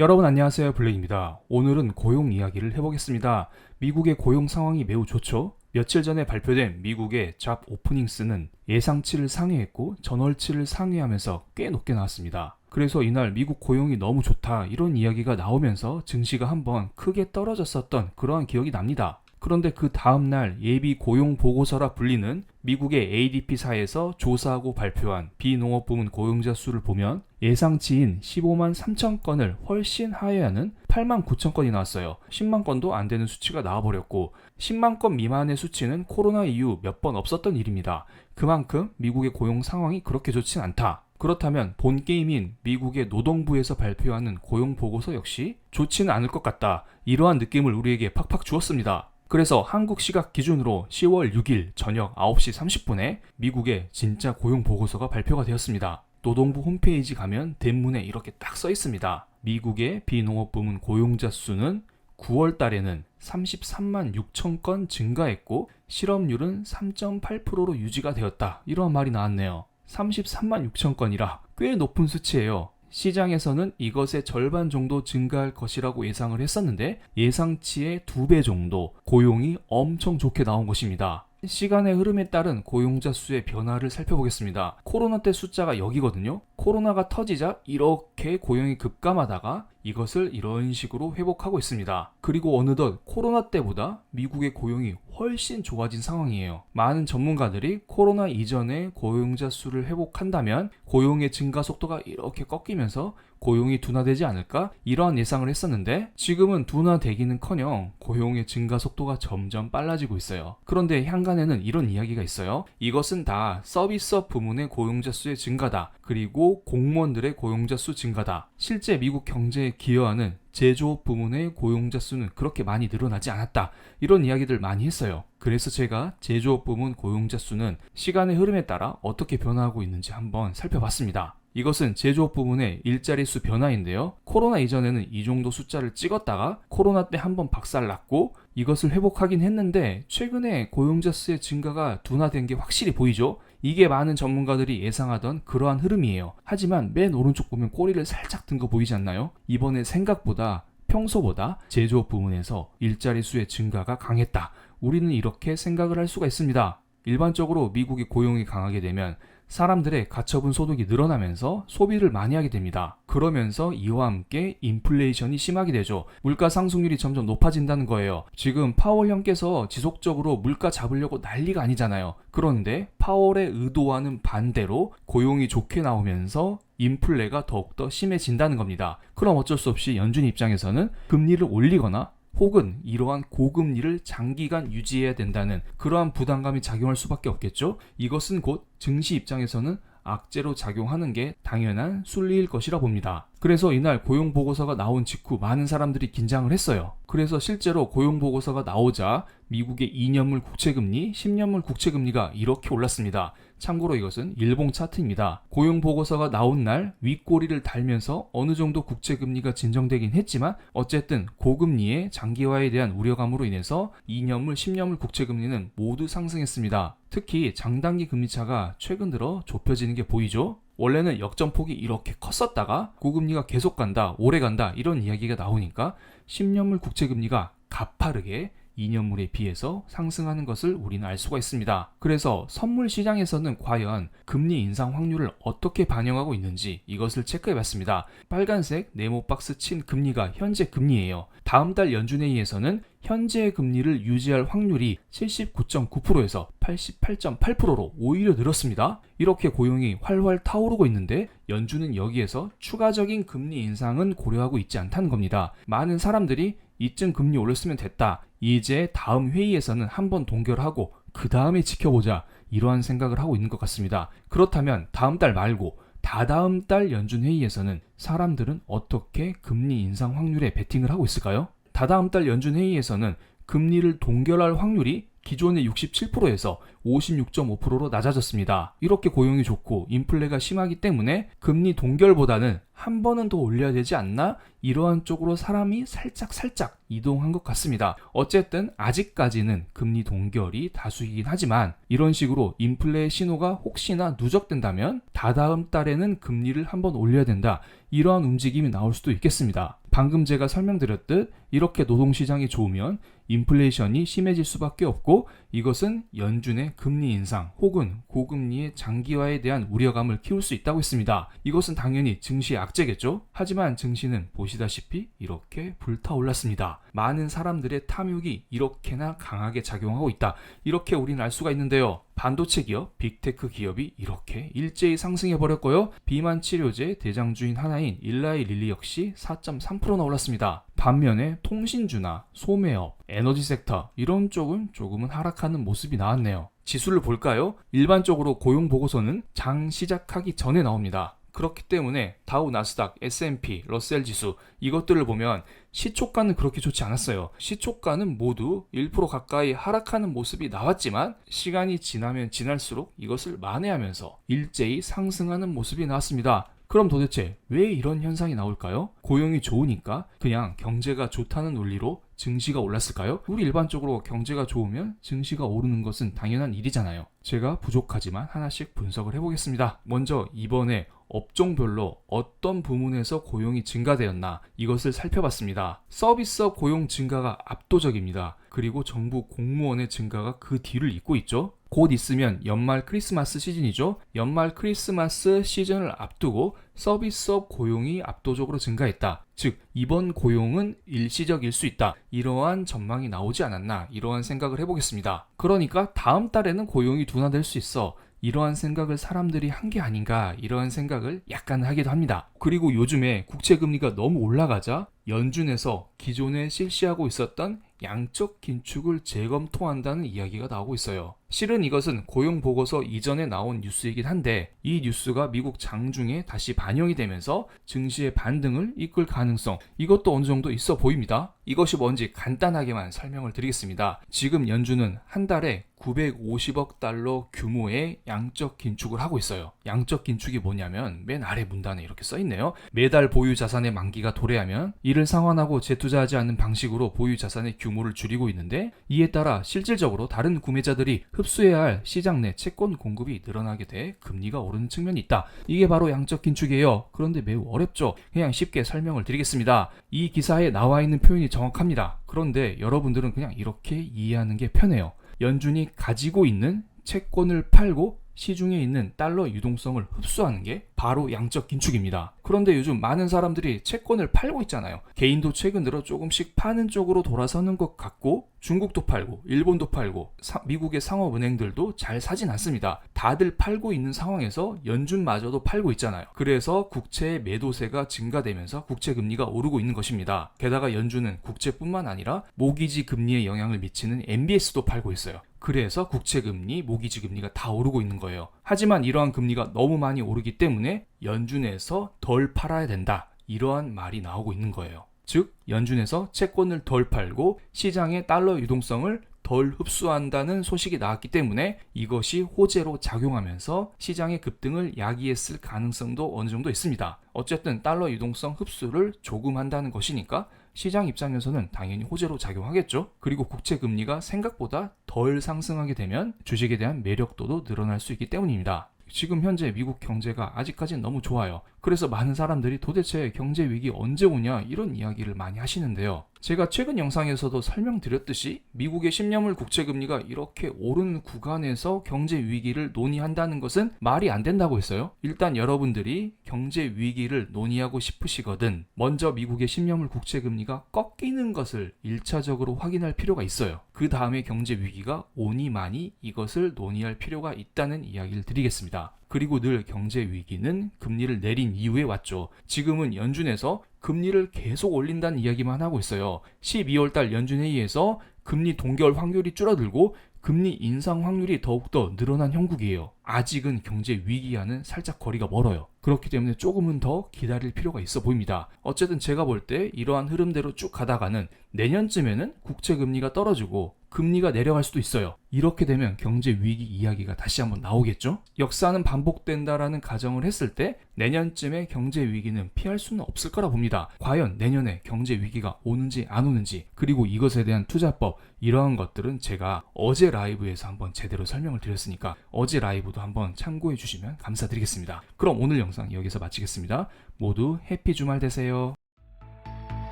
여러분 안녕하세요 블랙입니다. 오늘은 고용 이야기를 해보겠습니다. 미국의 고용 상황이 매우 좋죠? 며칠 전에 발표된 미국의 잡 오프닝스는 예상치를 상회했고 전월치를 상회하면서 꽤 높게 나왔습니다. 그래서 이날 미국 고용이 너무 좋다 이런 이야기가 나오면서 증시가 한번 크게 떨어졌었던 그러한 기억이 납니다. 그런데 그 다음날 예비 고용 보고서라 불리는 미국의 ADP사에서 조사하고 발표한 비농업 부문 고용자 수를 보면 예상치인 15만 3천 건을 훨씬 하회하는 8만 9천 건이 나왔어요. 10만 건도 안 되는 수치가 나와버렸고 10만 건 미만의 수치는 코로나 이후 몇 번 없었던 일입니다. 그만큼 미국의 고용 상황이 그렇게 좋진 않다. 그렇다면 본 게임인 미국의 노동부에서 발표하는 고용 보고서 역시 좋지는 않을 것 같다. 이러한 느낌을 우리에게 팍팍 주었습니다. 그래서 한국 시각 기준으로 10월 6일 저녁 9시 30분에 미국의 진짜 고용 보고서가 발표가 되었습니다. 노동부 홈페이지 가면 대문에 이렇게 딱 써 있습니다. 미국의 비농업 부문 고용자 수는 9월 달에는 33만 6천 건 증가했고 실업률은 3.8%로 유지가 되었다. 이런 말이 나왔네요. 33만 6천 건이라 꽤 높은 수치예요. 시장에서는 이것의 절반 정도 증가할 것이라고 예상을 했었는데 예상치의 두 배 정도 고용이 엄청 좋게 나온 것입니다. 시간의 흐름에 따른 고용자 수의 변화를 살펴보겠습니다. 코로나 때 숫자가 여기거든요. 코로나가 터지자 이렇게 고용이 급감하다가 이것을 이런 식으로 회복하고 있습니다. 그리고 어느덧 코로나 때보다 미국의 고용이 훨씬 좋아진 상황이에요. 많은 전문가들이 코로나 이전의 고용자 수를 회복한다면 고용의 증가 속도가 이렇게 꺾이면서 고용이 둔화되지 않을까? 이러한 예상을 했었는데 지금은 둔화되기는커녕 고용의 증가 속도가 점점 빨라지고 있어요. 그런데 향간에는 이런 이야기가 있어요. 이것은 다 서비스업 부문의 고용자 수의 증가다. 그리고 공무원들의 고용자 수 증가다. 실제 미국 경제 에 기여하는 제조업 부문의 고용자 수는 그렇게 많이 늘어나지 않았다. 이런 이야기들 많이 했어요. 그래서 제가 제조업 부문 고용자 수는 시간의 흐름에 따라 어떻게 변화하고 있는지 한번 살펴봤습니다. 이것은 제조업 부문의 일자리 수 변화인데요. 코로나 이전에는 이 정도 숫자를 찍었다가 코로나 때 한번 박살났고 이것을 회복하긴 했는데 최근에 고용자 수의 증가가 둔화된 게 확실히 보이죠. 이게 많은 전문가들이 예상하던 그러한 흐름이에요. 하지만 맨 오른쪽 보면 꼬리를 살짝 든 거 보이지 않나요? 이번에 생각보다 평소보다 제조업 부문에서 일자리 수의 증가가 강했다. 우리는 이렇게 생각을 할 수가 있습니다. 일반적으로 미국의 고용이 강하게 되면 사람들의 가처분 소득이 늘어나면서 소비를 많이 하게 됩니다. 그러면서 이와 함께 인플레이션이 심하게 되죠. 물가 상승률이 점점 높아진다는 거예요. 지금 파월 형께서 지속적으로 물가 잡으려고 난리가 아니잖아요. 그런데 파월의 의도와는 반대로 고용이 좋게 나오면서 인플레가 더욱더 심해진다는 겁니다. 그럼 어쩔 수 없이 연준 입장에서는 금리를 올리거나 혹은 이러한 고금리를 장기간 유지해야 된다는 그러한 부담감이 작용할 수밖에 없겠죠. 이것은 곧 증시 입장에서는 악재로 작용하는 게 당연한 순리일 것이라 봅니다. 그래서 이날 고용 보고서가 나온 직후 많은 사람들이 긴장을 했어요. 그래서 실제로 고용 보고서가 나오자 미국의 2년물 국채금리, 10년물 국채금리가 이렇게 올랐습니다. 참고로 이것은 일봉 차트입니다. 고용 보고서가 나온 날 윗꼬리를 달면서 어느 정도 국채 금리가 진정되긴 했지만 어쨌든 고금리의 장기화에 대한 우려감으로 인해서 2년물, 10년물 국채 금리는 모두 상승했습니다. 특히 장단기 금리 차가 최근 들어 좁혀지는 게 보이죠? 원래는 역전폭이 이렇게 컸었다가 고금리가 계속 간다, 오래 간다 이런 이야기가 나오니까 10년물 국채 금리가 가파르게 2년물에 비해서 상승하는 것을 우리는 알 수가 있습니다. 그래서 선물 시장에서는 과연 금리 인상 확률을 어떻게 반영하고 있는지 이것을 체크해 봤습니다. 빨간색 네모 박스 친 금리가 현재 금리예요. 다음 달 연준회의에서는 현재 금리를 유지할 확률이 79.9%에서 88.8%로 오히려 늘었습니다. 이렇게 고용이 활활 타오르고 있는데 연준은 여기에서 추가적인 금리 인상은 고려하고 있지 않다는 겁니다. 많은 사람들이 이쯤 금리 올렸으면 됐다. 이제 다음 회의에서는 한번 동결하고 그 다음에 지켜보자. 이러한 생각을 하고 있는 것 같습니다. 그렇다면 다음 달 말고 다다음 달 연준 회의에서는 사람들은 어떻게 금리 인상 확률에 베팅을 하고 있을까요? 다다음 달 연준 회의에서는 금리를 동결할 확률이 기존의 67%에서 56.5%로 낮아졌습니다. 이렇게 고용이 좋고 인플레가 심하기 때문에 금리 동결보다는 한 번은 더 올려야 되지 않나? 이러한 쪽으로 사람이 살짝 살짝 이동한 것 같습니다. 어쨌든 아직까지는 금리 동결이 다수이긴 하지만 이런 식으로 인플레의 신호가 혹시나 누적된다면 다다음 달에는 금리를 한번 올려야 된다. 이러한 움직임이 나올 수도 있겠습니다. 방금 제가 설명드렸듯 이렇게 노동시장이 좋으면 인플레이션이 심해질 수밖에 없고 이것은 연준의 금리 인상 혹은 고금리의 장기화에 대한 우려감을 키울 수 있다고 했습니다. 이것은 당연히 증시의 악재겠죠? 하지만 증시는 보시다시피 이렇게 불타올랐습니다. 많은 사람들의 탐욕이 이렇게나 강하게 작용하고 있다. 이렇게 우리는 알 수가 있는데요. 반도체 기업, 빅테크 기업이 이렇게 일제히 상승해 버렸고요. 비만 치료제 대장주인 하나인 일라이 릴리 역시 4.3%나 올랐습니다. 반면에 통신주나 소매업, 에너지 섹터 이런 쪽은 조금은 하락하는 모습이 나왔네요. 지수를 볼까요? 일반적으로 고용 보고서는 장 시작하기 전에 나옵니다. 그렇기 때문에 다우 나스닥, S&P, 러셀 지수 이것들을 보면 시초가는 그렇게 좋지 않았어요. 시초가는 모두 1% 가까이 하락하는 모습이 나왔지만 시간이 지나면 지날수록 이것을 만회하면서 일제히 상승하는 모습이 나왔습니다. 그럼 도대체 왜 이런 현상이 나올까요? 고용이 좋으니까 그냥 경제가 좋다는 논리로 증시가 올랐을까요? 우리 일반적으로 경제가 좋으면 증시가 오르는 것은 당연한 일이잖아요. 제가 부족하지만 하나씩 분석을 해보겠습니다. 먼저 이번에 업종별로 어떤 부문에서 고용이 증가되었나 이것을 살펴봤습니다. 서비스업 고용 증가가 압도적입니다. 그리고 정부 공무원의 증가가 그 뒤를 잇고 있죠. 곧 있으면 연말 크리스마스 시즌이죠. 연말 크리스마스 시즌을 앞두고 서비스업 고용이 압도적으로 증가했다. 즉, 이번 고용은 일시적일 수 있다. 이러한 전망이 나오지 않았나, 이러한 생각을 해보겠습니다. 그러니까 다음 달에는 고용이 둔화될 수 있어. 이러한 생각을 사람들이 한 게 아닌가 이러한 생각을 약간 하기도 합니다. 그리고 요즘에 국채 금리가 너무 올라가자 연준에서 기존에 실시하고 있었던 양적 긴축을 재검토한다는 이야기가 나오고 있어요. 실은 이것은 고용 보고서 이전에 나온 뉴스이긴 한데 이 뉴스가 미국 장중에 다시 반영이 되면서 증시의 반등을 이끌 가능성 이것도 어느 정도 있어 보입니다. 이것이 뭔지 간단하게만 설명을 드리겠습니다. 지금 연준은 한 달에 950억 달러 규모의 양적 긴축을 하고 있어요. 양적 긴축이 뭐냐면 맨 아래 문단에 이렇게 써 있네요. 매달 보유 자산의 만기가 도래하면 이를 상환하고 재투자하지 않는 방식으로 보유 자산의 규모를 줄이고 있는데 이에 따라 실질적으로 다른 구매자들이 흡수해야 할 시장 내 채권 공급이 늘어나게 돼 금리가 오르는 측면이 있다. 이게 바로 양적 긴축이에요. 그런데 매우 어렵죠. 그냥 쉽게 설명을 드리겠습니다. 이 기사에 나와 있는 표현이 정확합니다. 그런데 여러분들은 그냥 이렇게 이해하는 게 편해요. 연준이 가지고 있는 채권을 팔고 시중에 있는 달러 유동성을 흡수하는 게 바로 양적 긴축입니다. 그런데 요즘 많은 사람들이 채권을 팔고 있잖아요. 개인도 최근 들어 조금씩 파는 쪽으로 돌아서는 것 같고 중국도 팔고 일본도 팔고 사- 미국의 상업은행들도 잘 사진 않습니다. 다들 팔고 있는 상황에서 연준마저도 팔고 있잖아요. 그래서 국채의 매도세가 증가되면서 국채 금리가 오르고 있는 것입니다. 게다가 연준은 국채뿐만 아니라 모기지 금리에 영향을 미치는 MBS도 팔고 있어요. 그래서 국채 금리, 모기지 금리가 다 오르고 있는 거예요. 하지만 이러한 금리가 너무 많이 오르기 때문에 연준에서 덜 팔아야 된다. 이러한 말이 나오고 있는 거예요. 즉, 연준에서 채권을 덜 팔고 시장의 달러 유동성을 덜 흡수한다는 소식이 나왔기 때문에 이것이 호재로 작용하면서 시장의 급등을 야기했을 가능성도 어느 정도 있습니다. 어쨌든 달러 유동성 흡수를 조금 한다는 것이니까 시장 입장에서는 당연히 호재로 작용하겠죠. 그리고 국채 금리가 생각보다 덜 상승하게 되면 주식에 대한 매력도도 늘어날 수 있기 때문입니다. 지금 현재 미국 경제가 아직까지는 너무 좋아요. 그래서 많은 사람들이 도대체 경제 위기 언제 오냐 이런 이야기를 많이 하시는데요. 제가 최근 영상에서도 설명드렸듯이 미국의 10년물 국채 금리가 이렇게 오른 구간에서 경제 위기를 논의한다는 것은 말이 안 된다고 했어요. 일단 여러분들이 경제 위기를 논의하고 싶으시거든 먼저 미국의 10년물 국채 금리가 꺾이는 것을 1차적으로 확인할 필요가 있어요. 그 다음에 경제 위기가 오니 마니 이것을 논의할 필요가 있다는 이야기를 드리겠습니다. 그리고 늘 경제 위기는 금리를 내린 이후에 왔죠. 지금은 연준에서 금리를 계속 올린다는 이야기만 하고 있어요. 12월 달 연준 회의에서 금리 동결 확률이 줄어들고 금리 인상 확률이 더욱더 늘어난 형국이에요. 아직은 경제 위기와는 살짝 거리가 멀어요. 그렇기 때문에 조금은 더 기다릴 필요가 있어 보입니다. 어쨌든 제가 볼 때 이러한 흐름대로 쭉 가다가는 내년쯤에는 국채 금리가 떨어지고 금리가 내려갈 수도 있어요. 이렇게 되면 경제 위기 이야기가 다시 한번 나오겠죠? 역사는 반복된다라는 가정을 했을 때 내년쯤에 경제 위기는 피할 수는 없을 거라 봅니다. 과연 내년에 경제 위기가 오는지 안 오는지 그리고 이것에 대한 투자법 이러한 것들은 제가 어제 라이브에서 한번 제대로 설명을 드렸으니까 어제 라이브도 한번 참고해 주시면 감사드리겠습니다. 그럼 오늘 영상 여기서 마치겠습니다. 모두 해피 주말 되세요.